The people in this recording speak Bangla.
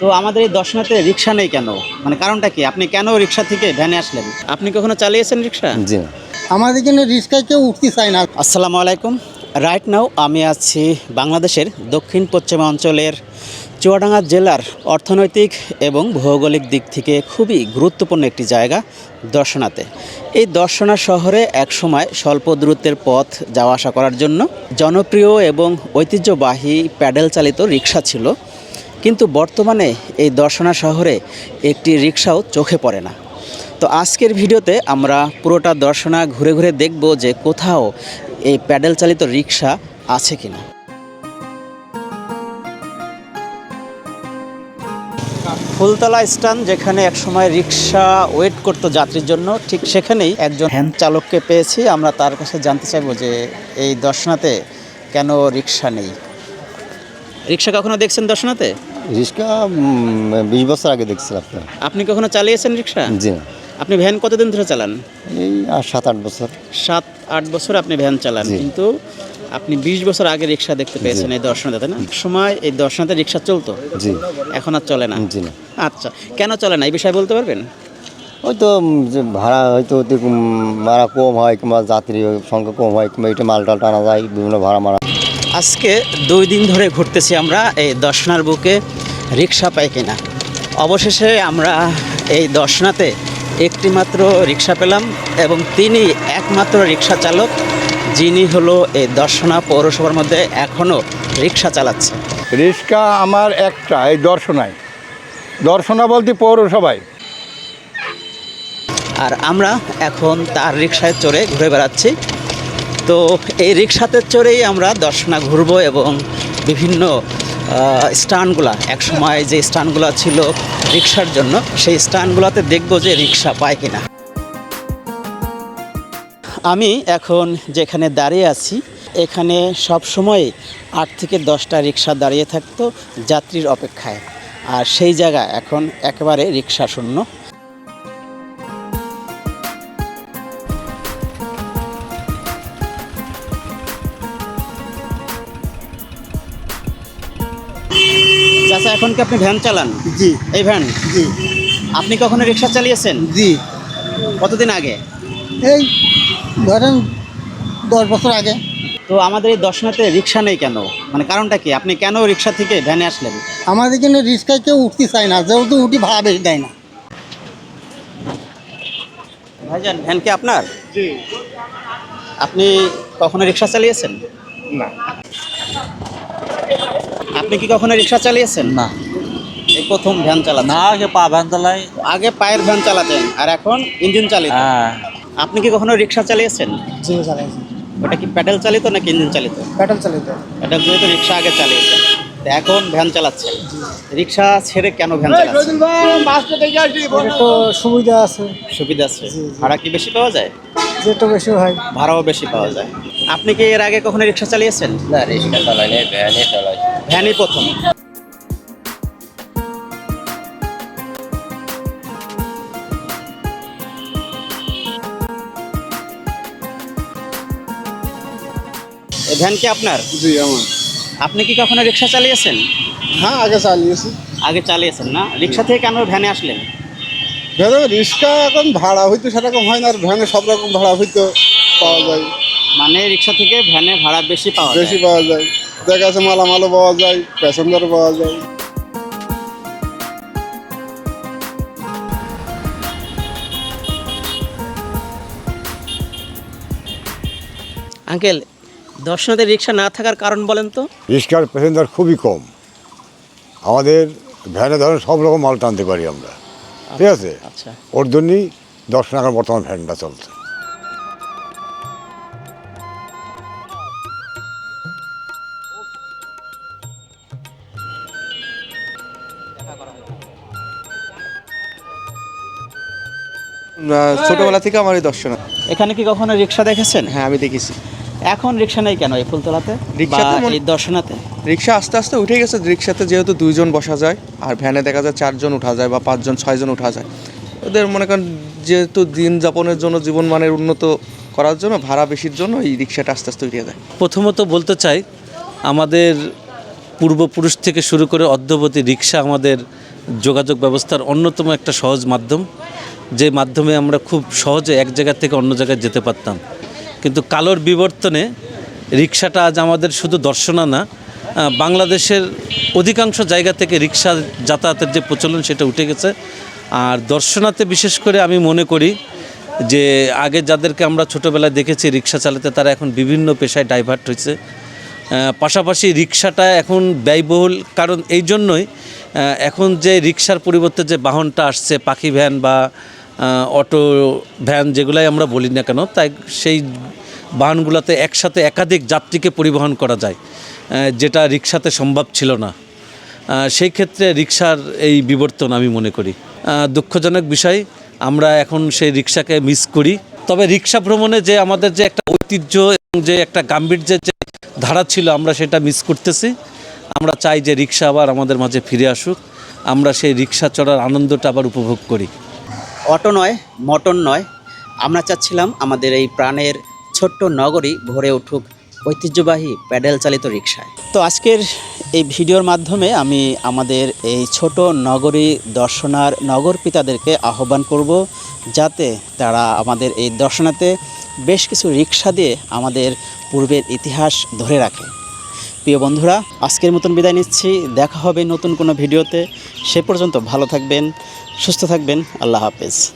তো আমাদের এই দর্শনাতে রিক্সা নেই কেন? মানে কারণটা কি? আপনি কেন রিক্সা থেকে ভ্যানে আসলেন? আপনি কখনো চালিয়েছেন রিক্সা? জি। আমাদের জন্য রিক্সায় কেউ উঠতে চায় না। আসসালামু আলাইকুম। রাইট নাও আমি আছি বাংলাদেশের দক্ষিণ পশ্চিম অঞ্চলের চুয়াডাঙ্গা জেলার অর্থনৈতিক এবং ভৌগোলিক দিক থেকে খুবই গুরুত্বপূর্ণ একটি জায়গা দর্শনাতে। এই দর্শনা শহরে একসময় স্বল্প দূরত্বের পথ যাওয়া আসা করার জন্য জনপ্রিয় এবং ঐতিহ্যবাহী প্যাডেল চালিত রিক্সা ছিল। কিন্তু বর্তমানে এই দর্শনা শহরে একটি রিক্সাও চোখে পড়ে না। তো আজকের ভিডিওতে আমরা পুরোটা দর্শনা ঘুরে ঘুরে দেখব যে কোথাও এই প্যাডেল চালিত রিক্সা আছে কিনা। ফুলতলা স্ট্যান্ড যেখানে একসময় রিক্সা ওয়েট করতো যাত্রীর জন্য, ঠিক সেখানেই একজন ভ্যান চালককে পেয়েছি। আমরা তার কাছে জানতে চাইব যে এই দর্শনাতে কেন রিক্সা নেই। রিক্সা কখনো দেখছেন দর্শনাতে? রিক্সা বিশ বছর আগে দেখছিলাম আপনার। আপনি কখনো চালিয়েছেন রিক্সা? জি। না আপনি ভ্যান কতদিন ধরে চালান? এই আর সাত আট বছর। সাত আট বছর আপনি ভ্যান চালান কিন্তু আপনি বিশ বছর আগে রিক্সা দেখতে পেয়েছেন এই দর্শনাতে তাই না? সময় এই দর্শনাতে রিক্সা চলতো। জি। এখন আর চলে না। জি না। আচ্ছা কেন চলে না? এই বিষয়ে বলতে পারবেন? ওই তো যে ভাড়া হয়তো ভাড়া কম হয় কিংবা যাত্রী সংখ্যা কম হয় কিংবা এটা মাল টাল টানা যায় বিভিন্ন ভাড়া মারা আজকে দুই দিন ধরে ঘুরতেছি আমরা এই দর্শনার বুকে রিক্সা পাই কিনা। অবশেষে আমরা এই দর্শনাতে একটি মাত্র রিক্সা পেলাম এবং তিনি একমাত্র রিক্সা চালক যিনি হলো এই দর্শনা পৌরসভার মধ্যে এখনও রিক্সা চালাচ্ছে। রিক্সা আমার একটা এই দর্শনায়। দর্শনা বলতে পৌরসভায়। আর আমরা এখন তার রিক্সায় চড়ে ঘুরে বেড়াচ্ছি। তো এই রিক্সাতে চড়েই আমরা দর্শনা ঘুরবো এবং বিভিন্ন স্ট্যান্ডগুলা এক সময় যে স্ট্যান্ডগুলো ছিল রিক্সার জন্য, সেই স্ট্যান্ডগুলোতে দেখব যে রিক্সা পায় কিনা। আমি এখন যেখানে দাঁড়িয়ে আছি, এখানে সব সময় আট থেকে দশটা রিক্সা দাঁড়িয়ে থাকতো যাত্রীর অপেক্ষায়। আর সেই জায়গা এখন একেবারে রিক্সা শূন্য। চাচা এখন কি আপনি ভ্যান চালান? জি। এই ভ্যান? জি। আপনি কখনো রিক্সা চালিয়েছেন? জি। কতদিন আগে? এই ধরেন দশ বছর আগে। তো আমাদের এই দর্শনাতে রিক্সা নেই কেন? মানে কারণটা কি? আপনি কেন রিক্সা থেকে ভ্যানে আসলেন? আমাদের এখানে রিক্সায় কেউ উঠতে চায় না যেহেতু উঠি ভাড়া বেশি দেয় না। ভাইজান ভ্যান কি আপনার? জি। আপনি কখনো রিক্সা চালিয়েছেন? না। আপনি কি কখনো রিক্সা চালিয়েছেন? না। এই প্রথম ভ্যান চালান না আগে পা ভ্যান চালাই। আগে পায়ের ভ্যান চালাতেন আর এখন ইঞ্জিন চালিত। হ্যাঁ। আপনি কি কখনো রিক্সা চালিয়েছেন? জি চালাইছি ওটা কি প্যাডেল চালিত নাকি ইঞ্জিন চালিত? প্যাটেল চালিত। প্যাডেল চালিত রিক্সা আগে চালিয়েছেন। তো এখন ভ্যান চালাচ্ছেন। রিক্সা ছেড়ে কেন ভ্যান চালাচ্ছেন? তো সুবিধা আছে। সুবিধা আছে। ভাড়া কি বেশি পাওয়া যায়? যেটা বেশি হয়। ভাড়াও বেশি পাওয়া যায়। আপনি কি এর আগে কখনো রিক্সা চালিয়েছেন? না রিক্সা চালাই ভ্যানে চালাই ভ্যানই প্রথম। ভ্যান কি আপনার? জি আমার। আপনি কি কখনো রিক্সা চালিয়েছেন? হ্যাঁ আগে চালিয়েছি। আগে চালিয়েছেন না? রিক্সা থেকে কেন ভ্যানে আসলেন? ভ্যানে রিক্সা এখন ভাড়া হইতো সেরকম হয় না আর ভ্যানে সব রকম ভাড়া হইতো পাওয়া যায়। মানে রিক্সা থেকে ভ্যানে ভাড়া বেশি পাওয়া যায়। বেশি পাওয়া যায়। দেখা যাচ্ছে মালামালও পাওয়া যায় প্যাসেঞ্জারও পাওয়া যায়। আঙ্কেল দর্শনাতে রিক্সা না থাকার কারণ বলেন তো। রিক্সার প্যাসেঞ্জার খুবই কম। আমাদের ভ্যানে ধরেন সব রকম মাল টানতে পারি আমরা। ঠিক আছে? আচ্ছা। ওর জন্যই দশ টাকার বর্তমান ভ্যানটা চলছে। ছোটবেলা থেকে আমার এই দর্শন। এখানে কি কখনো রিক্সা দেখেছেন? হ্যাঁ আমি দেখেছি। এখন রিক্সা নেই কেন এই ফুলতলাতে? এই দর্শনাতে? রিক্সা আস্তে আস্তে উঠে গেছে রিক্সাতে যেহেতু দুইজন বসা যায় আর ভ্যানে দেখা যায় চারজন উঠা যায় বা পাঁচজন ছয়জন উঠা যায়। ওদের মনে করেন যেহেতু দিন যাপনের জন্য জীবনমানের উন্নত করার জন্য ভাড়া বেশির জন্য এই রিক্সাটা আস্তে আস্তে উঠে যায়। প্রথমত বলতে চাই আমাদের পূর্বপুরুষ থেকে শুরু করে অদ্যবতী রিক্সা আমাদের যোগাযোগ ব্যবস্থার অন্যতম একটা সহজ মাধ্যম। যে মাধ্যমে আমরা খুব সহজে এক জায়গা থেকে অন্য জায়গায় যেতে পারতাম। কিন্তু কালোর বিবর্তনে রিক্সাটা আজ আমাদের শুধু দর্শনা না বাংলাদেশের অধিকাংশ জায়গা থেকে রিক্সা যাতায়াতের যে প্রচলন সেটা উঠে গেছে। আর দর্শনাতে বিশেষ করে আমি মনে করি যে আগে যাদেরকে আমরা ছোটোবেলায় দেখেছি রিক্সা চালাতে, তারা এখন বিভিন্ন পেশায় ডাইভার্ট হয়েছে। পাশাপাশি রিক্সাটা এখন ব্যয়বহুল, কারণ এই জন্যই এখন যে রিক্সার পরিবর্তে যে বাহনটা আসছে, পাখি ভ্যান বা অটো ভ্যান যেগুলাই আমরা বলি না কেন, তাই সেই বাহনগুলোতে একসাথে একাধিক যাত্রীকে পরিবহন করা যায় যেটা রিক্সাতে সম্ভব ছিল না। সেই ক্ষেত্রে রিক্সার এই বিবর্তন আমি মনে করি। দুঃখজনক বিষয়, আমরা এখন সেই রিক্সাকে মিস করি। তবে রিক্সা ভ্রমণে যে আমাদের যে একটা ঐতিহ্য এবং যে একটা গাম্ভীর্যের যে ধারা ছিল আমরা সেটা মিস করতেছি। আমরা চাই যে রিক্সা আবার আমাদের মাঝে ফিরে আসুক। আমরা সেই রিক্সা চড়ার আনন্দটা আবার উপভোগ করি। অটো নয় মটন নয়। আমরা চাচ্ছিলাম আমাদের এই প্রাণের ছোট্ট নগরী ভরে উঠুক ঐতিহ্যবাহী প্যাডেল চালিত রিক্সায়। তো আজকের এই ভিডিওর মাধ্যমে আমি আমাদের এই ছোট নগরী দর্শনার নগর পিতাদেরকে আহ্বান করব যাতে তারা আমাদের এই দর্শনাতে বেশ কিছু রিক্সা দিয়ে আমাদের পূর্বের ইতিহাস ধরে রাখে। প্রিয় বন্ধুরা, আজকের মতন বিদায় নিচ্ছি। দেখা হবে নতুন কোনো ভিডিওতে। সে পর্যন্ত ভালো থাকবেন, সুস্থ থাকবেন। আল্লাহ হাফেজ।